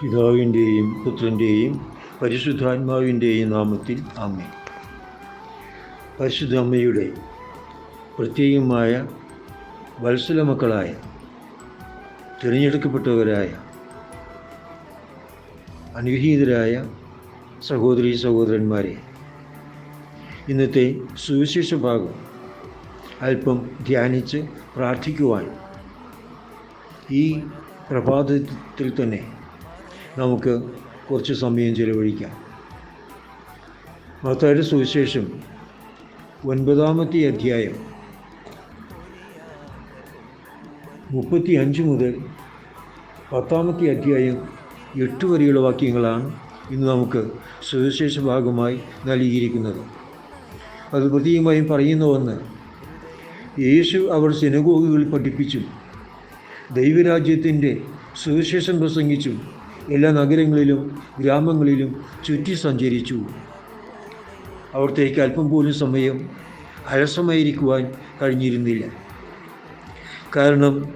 പിതാവിന്റെയും പുത്രന്റെയും പരിശുദ്ധാത്മാവിന്റെയും നാമത്തിൽ അമ്മ പരിശുദ്ധ അമ്മയുടെ പ്രത്യേകമായ വത്സല മക്കളായ തിരഞ്ഞെടുക്കപ്പെട്ടവരായ അനുഗ്രഹീതരായ സഹോദരി സഹോദരന്മാരെ ഇന്നത്തെ സുവിശേഷ ഭാഗം അല്പം ധ്യാനിച്ച് പ്രാർത്ഥിക്കുവാൻ ഈ പ്രഭാതത്തിൽ തന്നെ നമുക്ക് കുറച്ച് സമയം ചിലവഴിക്കാം. മത്തായുടെ സുവിശേഷം ഒൻപതാമത്തെ അധ്യായം മുപ്പത്തി അഞ്ച് മുതൽ പത്താമത്തെ അധ്യായം എട്ട് വരെയുള്ള വാക്യങ്ങളാണ് ഇന്ന് നമുക്ക് സുവിശേഷ ഭാഗമായി നൽകിയിരിക്കുന്നത്. അത് പ്രത്യേകമായും പറയുന്ന ഒന്ന് യേശു അവർ സിനഗോഗുകളിൽ പഠിപ്പിച്ചും ദൈവരാജ്യത്തിന്റെ സുവിശേഷം പ്രസംഗിച്ചും എല്ലാ നഗരങ്ങളിലും ഗ്രാമങ്ങളിലും ചുറ്റി സഞ്ചരിച്ചു. അവിടത്തേക്ക് അല്പം പോലും സമയം അലസമായിരിക്കുവാൻ കഴിഞ്ഞിരുന്നില്ല. കാരണം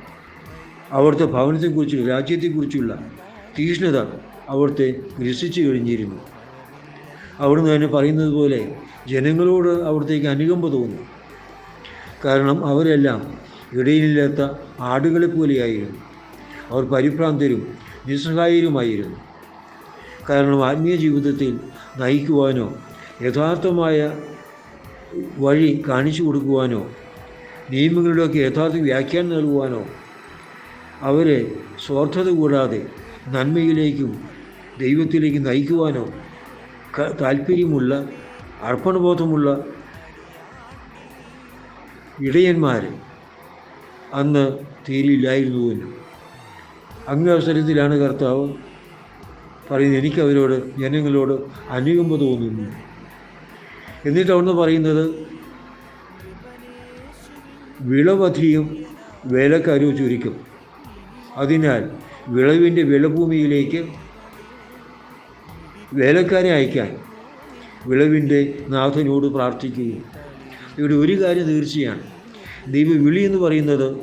അവിടുത്തെ ഭവനത്തെക്കുറിച്ചുള്ള രാജ്യത്തെക്കുറിച്ചുള്ള തീഷ്ണത അവിടുത്തെ ഗ്രസിച്ചു കഴിഞ്ഞിരുന്നു. അവിടുന്ന് തന്നെ പറയുന്നത് പോലെ ജനങ്ങളോട് അവിടത്തേക്ക് അനുകമ്പ തോന്നി. കാരണം അവരെല്ലാം ഇടയിലില്ലാത്ത ആടുകളെ പോലെയായിരുന്നു അവർ പരിഭ്രാന്തരും നിസ്സഹായരുമായിരുന്നു. കാരണം ആത്മീയ ജീവിതത്തിൽ നയിക്കുവാനോ യഥാർത്ഥമായ വഴി കാണിച്ചു കൊടുക്കുവാനോ നിയമങ്ങളുടെയൊക്കെ യഥാർത്ഥ വ്യാഖ്യാനം നൽകുവാനോ അവരെ സ്വാർത്ഥത കൂടാതെ നന്മയിലേക്കും ദൈവത്തിലേക്കും നയിക്കുവാനോ താല്പര്യമുള്ള അർപ്പണബോധമുള്ള ഇടയന്മാർ അന്ന് തീരില്ലായിരുന്നുവെന്നും അങ്ങനെ അവസരത്തിലാണ് കർത്താവ് പറയുന്നത് എനിക്കവരോട് ജനങ്ങളോട് അനുകമ്പ തോന്നുന്നു. എന്നിട്ട് അവിടുന്ന് പറയുന്നത് വിളവധിയും വേലക്കാരും ചുരുക്കും. അതിനാൽ വിളവിന്റെ വിളഭൂമിയിലേക്ക് വേലക്കാരെ അയക്കാൻ വിളവിന്റെ നാഥനോട് പ്രാർത്ഥിക്കുകയും. ഇവിടെ ഒരു കാര്യം തീർച്ചയാണ്. ദൈവ വിളി എന്ന് പറയുന്നത്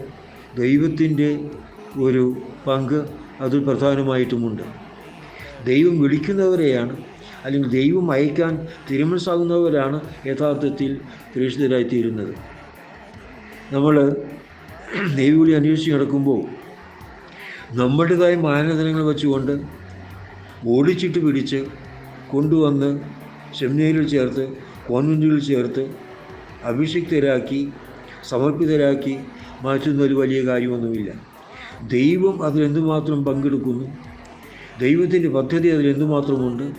ദൈവത്തിന്റെ ഒരു പങ്ക് അതിൽ പ്രധാനമായിട്ടുമുണ്ട്. ദൈവം വിളിക്കുന്നവരെയാണ് അല്ലെങ്കിൽ ദൈവം അയക്കാൻ തിരുമനസ്സാകുന്നവരാണ് യഥാർത്ഥത്തിൽ പ്രേക്ഷിതരായിത്തീരുന്നത്. നമ്മൾ ദൈവവിളി അന്വേഷിച്ച് നടക്കുമ്പോൾ നമ്മുടേതായ മാനദണ്ഡങ്ങൾ വെച്ചുകൊണ്ട് ഓടിച്ചിട്ട് പിടിച്ച് കൊണ്ടുവന്ന് സെമിനേരിൽ ചേർത്ത് കോൺവെന്റുകളിൽ ചേർത്ത് അഭിഷിക്തരാക്കി സമർപ്പിതരാക്കി മാറ്റുന്ന ഒരു വലിയ കാര്യമൊന്നുമില്ല. ദൈവം അതിലെന്തുമാത്രം പങ്കെടുക്കുന്നു? ദൈവത്തിന്റെ പദ്ധതി അതിലെന്തുമാത്രമുണ്ട്?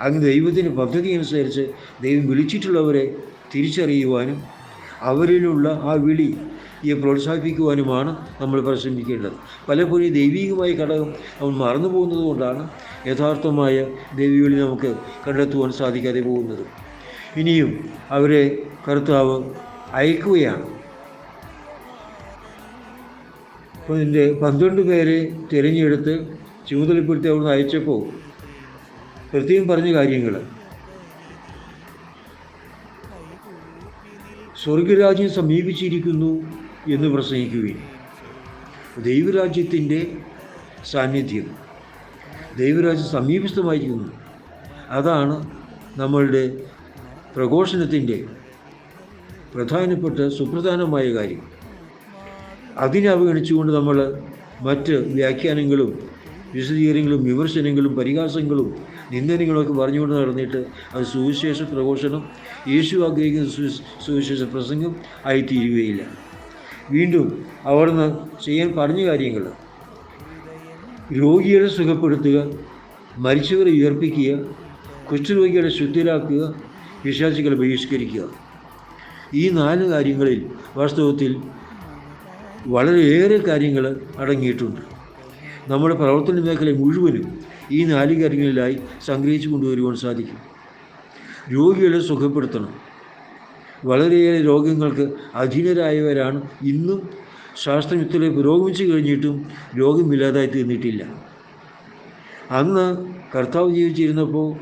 അങ്ങ് ദൈവത്തിന്റെ പദ്ധതി അനുസരിച്ച് ദൈവം വിളിച്ചിട്ടുള്ളവരെ തിരിച്ചറിയുവാനും അവരിലുള്ള ആ വിളി ഈ പ്രോത്സാഹിപ്പിക്കുവാനുമാണ് നമ്മൾ പരിശ്രമിക്കേണ്ടത്. പലപ്പോഴും ദൈവികമായ ഘടകം നമ്മൾ മറന്നു പോകുന്നത് കൊണ്ടാണ് യഥാർത്ഥമായ ദൈവികളി നമുക്ക് കണ്ടെത്തുവാൻ സാധിക്കാതെ പോകുന്നത്. ഇനിയും അവരെ കർത്താവ് അയക്കുകയാണ്. ഇതിന്റെ പന്ത്രണ്ട് പേരെ തിരഞ്ഞെടുത്ത് ചുമതലപ്പെടുത്തി അവിടുന്ന് അയച്ചപ്പോൾ പ്രത്യേകം പറഞ്ഞ കാര്യങ്ങൾ. സ്വർഗരാജ്യം സമീപിച്ചിരിക്കുന്നു എന്ന് പ്രസംഗിക്കുകയും ദൈവരാജ്യത്തിന്റെ സാന്നിധ്യം ദൈവരാജ്യം സമീപസ്ഥമായിരിക്കുന്നു അതാണ് നമ്മളുടെ പ്രഘോഷണത്തിന്റെ പ്രധാനപ്പെട്ട സുപ്രധാനമായ കാര്യം. അതിനെ അവഗണിച്ചുകൊണ്ട് നമ്മൾ മറ്റ് വ്യാഖ്യാനങ്ങളും വിശദീകരണങ്ങളും വിമർശനങ്ങളും പരിഹാസങ്ങളും നിന്ദനങ്ങളൊക്കെ പറഞ്ഞുകൊണ്ട് നടന്നിട്ട് അത് സുവിശേഷ പ്രഘോഷണം യേശു ആഗ്രഹിക്കുന്ന സുവിശേഷ പ്രസംഗം ആയിത്തീരുകയില്ല. വീണ്ടും അവിടുന്ന് ചെയ്യാൻ പറഞ്ഞ കാര്യങ്ങൾ. രോഗികളെ സുഖപ്പെടുത്തുക മരിച്ചവരെ ഉയർപ്പിക്കുക കുഷ്ഠരോഗികളെ ശുദ്ധരാക്കുക വിശ്വാസികളെ ബഹിഷ്കരിക്കുക. ഈ നാല് കാര്യങ്ങളിൽ വാസ്തവത്തിൽ വളരെയേറെ കാര്യങ്ങൾ അടങ്ങിയിട്ടുണ്ട്. നമ്മുടെ പ്രവർത്തന മേഖല മുഴുവനും ഈ നാല് കാര്യങ്ങളിലായി സംഗ്രഹിച്ചു കൊണ്ടുവരുവാൻ സാധിക്കും. രോഗികളെ സുഖപ്പെടുത്തണം. വളരെയേറെ രോഗങ്ങൾക്ക് അധീനരായവരാണ് ഇന്നും ശാസ്ത്രം ഇത്രയും പുരോഗമിച്ചു കഴിഞ്ഞിട്ടും രോഗമില്ലാതായി തീർന്നിട്ടില്ല. അന്ന് കർത്താവ് ജീവിച്ചിരുന്നപ്പോൾ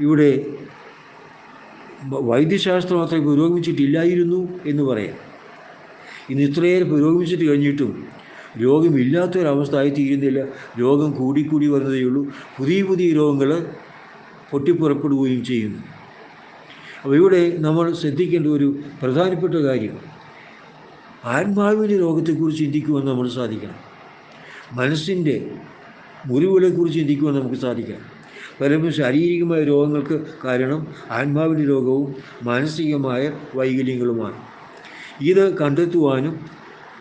ഇവിടെ വൈദ്യശാസ്ത്രം അത്ര പുരോഗമിച്ചിട്ടില്ലായിരുന്നു എന്ന് പറയാം. ഇന്ന് ഇത്രയേറെ പുരോഗമിച്ചിട്ട് കഴിഞ്ഞിട്ടും രോഗമില്ലാത്തൊരവസ്ഥ ആയിത്തീരുന്നില്ല രോഗം കൂടിക്കൂടി വരുന്നതേ ഉള്ളൂ പുതിയ പുതിയ രോഗങ്ങൾ പൊട്ടിപ്പുറപ്പെടുകയും ചെയ്യുന്നു. അപ്പോൾ ഇവിടെ നമ്മൾ ശ്രദ്ധിക്കേണ്ട ഒരു പ്രധാനപ്പെട്ട കാര്യം ആത്മാവിന്റെ രോഗത്തെക്കുറിച്ച് ചിന്തിക്കുവാൻ നമ്മൾ സാധിക്കണം. മനസ്സിന്റെ മുറിവുകളെക്കുറിച്ച് ചിന്തിക്കുവാൻ നമുക്ക് സാധിക്കണം. പലരും ശാരീരികമായ രോഗങ്ങൾക്ക് കാരണം ആത്മാവിന്റെ രോഗവും മാനസികമായ വൈകല്യങ്ങളുമാണ്. ഇത് കണ്ടെത്തുവാനും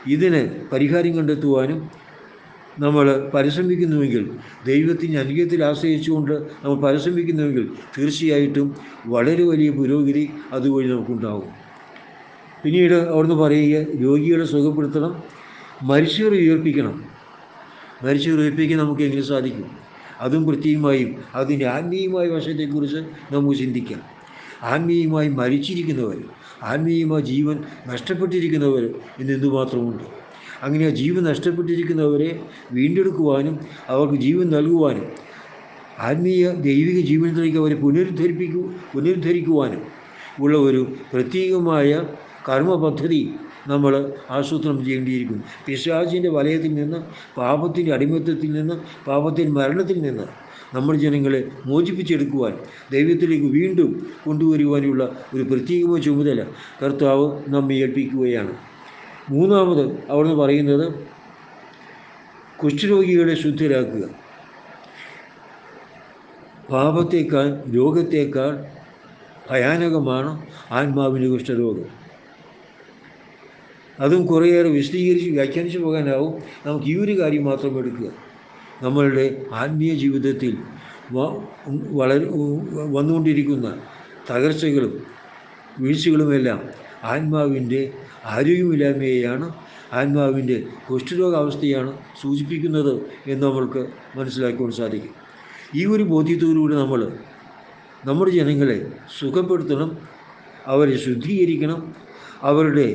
ഇതിന് പരിഹാരം കണ്ടെത്തുവാനും നമ്മൾ പരിശ്രമിക്കുന്നുവെങ്കിൽ ദൈവത്തിന്റെ അനുഗ്രഹത്തിൽ ആശ്രയിച്ചുകൊണ്ട് നമ്മൾ പരിശ്രമിക്കുന്നുവെങ്കിൽ തീർച്ചയായിട്ടും വളരെ വലിയ പുരോഗതി അതുവഴി നമുക്കുണ്ടാകും. പിന്നീട് അവിടുന്ന് പറയുക രോഗികളെ സുഖപ്പെടുത്തണം മരിച്ചവർ ഉയർപ്പിക്കണം. മരിച്ചവർ ഉയർപ്പിക്കാൻ നമുക്ക് എങ്ങനെ സാധിക്കും? അതും പ്രത്യേകമായും അതിന്റെ ആത്മീയമായ വശത്തെക്കുറിച്ച് നമുക്ക് ചിന്തിക്കാം. ആത്മീയമായി മരിച്ചിരിക്കുന്നവർ ആത്മീയമായ ജീവൻ നഷ്ടപ്പെട്ടിരിക്കുന്നവർ ഇന്ന് എന്തുമാത്രമുണ്ട് അങ്ങനെ ജീവൻ നഷ്ടപ്പെട്ടിരിക്കുന്നവരെ വീണ്ടെടുക്കുവാനും അവർക്ക് ജീവൻ നൽകുവാനും ആത്മീയ ദൈവിക ജീവിതത്തിലേക്ക് അവരെ പുനരുദ്ധരിപ്പിക്കു പുനരുദ്ധരിക്കുവാനും ഉള്ള ഒരു പ്രത്യേകമായ കർമ്മ പദ്ധതി നമ്മൾ ആസൂത്രണം ചെയ്യേണ്ടിയിരിക്കുന്നു. പിശാചിന്റെ വലയത്തിൽ നിന്ന് പാപത്തിന്റെ അടിമത്തത്തിൽ നിന്ന് പാപത്തിന്റെ മരണത്തിൽ നിന്ന് നമ്മുടെ ജനങ്ങളെ മോചിപ്പിച്ചെടുക്കുവാൻ ദൈവത്തിലേക്ക് വീണ്ടും കൊണ്ടുവരുവാനുള്ള ഒരു പ്രത്യേകമായ ചുമതല കർത്താവ് നമ്മെ ഏൽപ്പിക്കുകയാണ്. മൂന്നാമത് അവിടുന്ന് പറയുന്നത് കുഷ്ഠരോഗികളെ ശുദ്ധരാക്കുക. പാപത്തേക്കാൾ രോഗത്തേക്കാൾ ഭയാനകമാണ് ആത്മാവിന്റെ കുഷ്ഠരോഗം. അതും കുറേയേറെ വിശദീകരിച്ച് വ്യാഖ്യാനിച്ചു പോകാനാവും. നമുക്ക് ഈ ഒരു കാര്യം മാത്രം എടുക്കുക. നമ്മളുടെ ആത്മീയ ജീവിതത്തിൽ വളരെ വന്നുകൊണ്ടിരിക്കുന്ന തകർച്ചകളും വീഴ്ചകളുമെല്ലാം ആത്മാവിന്റെ ആരോഗ്യമില്ലായ്മയെയാണ് ആത്മാവിന്റെ കുഷ്ഠരോഗാവസ്ഥയാണ് സൂചിപ്പിക്കുന്നത് എന്ന് നമ്മൾക്ക് മനസ്സിലാക്കുവാൻ സാധിക്കും. ഈ ഒരു ബോധ്യത്തോടുകൂടി നമ്മൾ നമ്മുടെ ജനങ്ങളെ സുഖപ്പെടുത്തണം അവരെ ശുദ്ധീകരിക്കണം അവരുടെ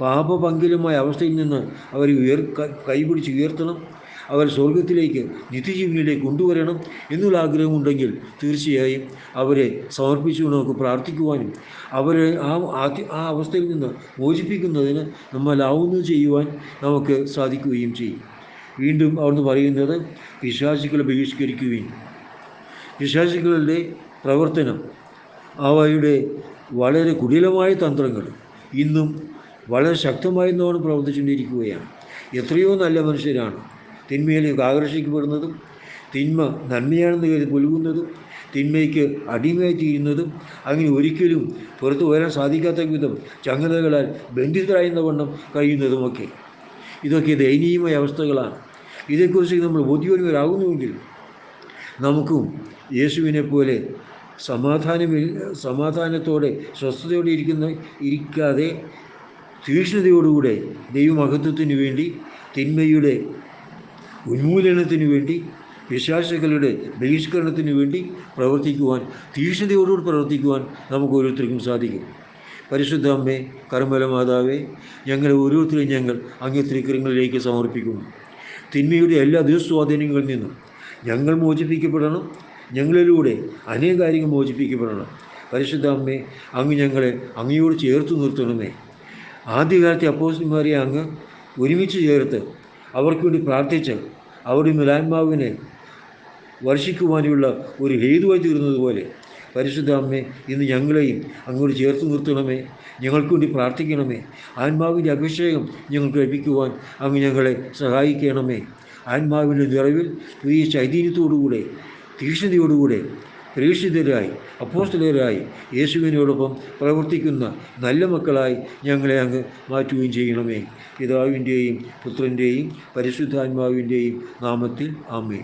പാപപങ്കിലമായ അവസ്ഥയിൽ നിന്ന് അവരെ ഉയർ കൈപിടിച്ച് ഉയർത്തണം അവർ സ്വർഗത്തിലേക്ക് നിത്യജീവനിലേക്ക് കൊണ്ടുവരണം എന്നുള്ള ആഗ്രഹമുണ്ടെങ്കിൽ തീർച്ചയായും അവരെ സമർപ്പിച്ചു നമുക്ക് പ്രാർത്ഥിക്കുവാനും അവരെ ആ ആ അവസ്ഥയിൽ നിന്ന് മോചിപ്പിക്കുന്നതിന് നമ്മളാവുന്നത് ചെയ്യുവാൻ നമുക്ക് സാധിക്കുകയും ചെയ്യും. വീണ്ടും അവിടുന്ന് പറയുന്നത് വിശ്വാസികളെ ബഹിഷ്കരിക്കുകയും വിശ്വാസികളുടെ പ്രവർത്തനം അവയുടെ വളരെ കുടിലമായ തന്ത്രങ്ങൾ ഇന്നും വളരെ ശക്തമായി നമ്മൾ പ്രവർത്തിച്ചുകൊണ്ടിരിക്കുകയാണ്. എത്രയോ നല്ല മനുഷ്യരാണ്. തിന്മയിലേക്ക് ആകർഷിക്കപ്പെടുന്നതും തിന്മ നന്മയാണെന്ന് കരുതി പുലുകുന്നതും തിന്മയ്ക്ക് അടിമയായി തീരുന്നതും അങ്ങനെ ഒരിക്കലും പുറത്തു വരാൻ സാധിക്കാത്ത വിധം ചങ്ങലകളാൽ ബന്ധിതരായെന്ന വണ്ണം കഴിയുന്നതുമൊക്കെ. ഇതൊക്കെ ദയനീയമായ അവസ്ഥകളാണ്. ഇതേക്കുറിച്ച് നമ്മൾ ബോധ്യവന്മാരാകുന്നുവെങ്കിൽ നമുക്കും യേശുവിനെ പോലെ സമാധാനമിൽ സമാധാനത്തോടെ സ്വസ്ഥതയോടെ ഇരിക്കുന്ന ഇരിക്കാതെ തീക്ഷ്ണതയോടുകൂടെ ദൈവമഹത്വത്തിന് വേണ്ടി തിന്മയുടെ ഉന്മൂലനത്തിന് വേണ്ടി വിശ്വാസികളുടെ ബഹിഷ്കരണത്തിന് വേണ്ടി പ്രവർത്തിക്കുവാൻ തീക്ഷ്ണതയോടുകൂടി പ്രവർത്തിക്കുവാൻ നമുക്ക് ഓരോരുത്തർക്കും സാധിക്കും. പരിശുദ്ധ അമ്മേ കർമ്മല മാതാവേ ഞങ്ങൾ ഓരോരുത്തരെയും ഞങ്ങൾ അങ്ങേ തിരുക്കരങ്ങളിലേക്ക് സമർപ്പിക്കുന്നു. തിന്മയുടെ എല്ലാ ദുസ്വാധീനങ്ങളിൽ നിന്നും ഞങ്ങൾ മോചിപ്പിക്കപ്പെടണം. ഞങ്ങളിലൂടെ അനേക കാര്യങ്ങൾ മോചിപ്പിക്കപ്പെടണം. പരിശുദ്ധ അമ്മേ അങ്ങ് ഞങ്ങളെ അങ്ങയോട് ചേർത്ത് നിർത്തണമേ. ആദ്യകാലത്തെ അപ്പോസിന്മാരെ അങ്ങ് ഒരുമിച്ച് ചേർത്ത് അവർക്ക് വേണ്ടി പ്രാർത്ഥിച്ച് അവരുടെ മിലാത്മാവിനെ വർഷിക്കുവാനുള്ള ഒരു ഹേതുവായി തീർന്നതുപോലെ പരിശുദ്ധ അമ്മേ ഇന്ന് ഞങ്ങളെയും അങ്ങോട്ട് ചേർത്ത് നിർത്തണമേ. ഞങ്ങൾക്ക് വേണ്ടി പ്രാർത്ഥിക്കണമേ. ആത്മാവിന്റെ അഭിഷേകം ഞങ്ങൾക്ക് ലഭിക്കുവാൻ അങ്ങ് ഞങ്ങളെ സഹായിക്കണമേ. ആത്മാവിന്റെ നിറവിൽ പുതിയ ചൈതന്യത്തോടുകൂടെ തീക്ഷ്ണതയോടുകൂടെ പ്രേക്ഷിതരായി അപ്പോസ്റ്റലരായി യേശുവിനോടൊപ്പം പ്രവർത്തിക്കുന്ന നല്ല മക്കളായി ഞങ്ങളെ അങ്ങ് മാറ്റുകയും ചെയ്യണമേ. പിതാവിന്റെയും പുത്രന്റെയും പരിശുദ്ധാത്മാവിന്റെയും നാമത്തിൽ ആമേ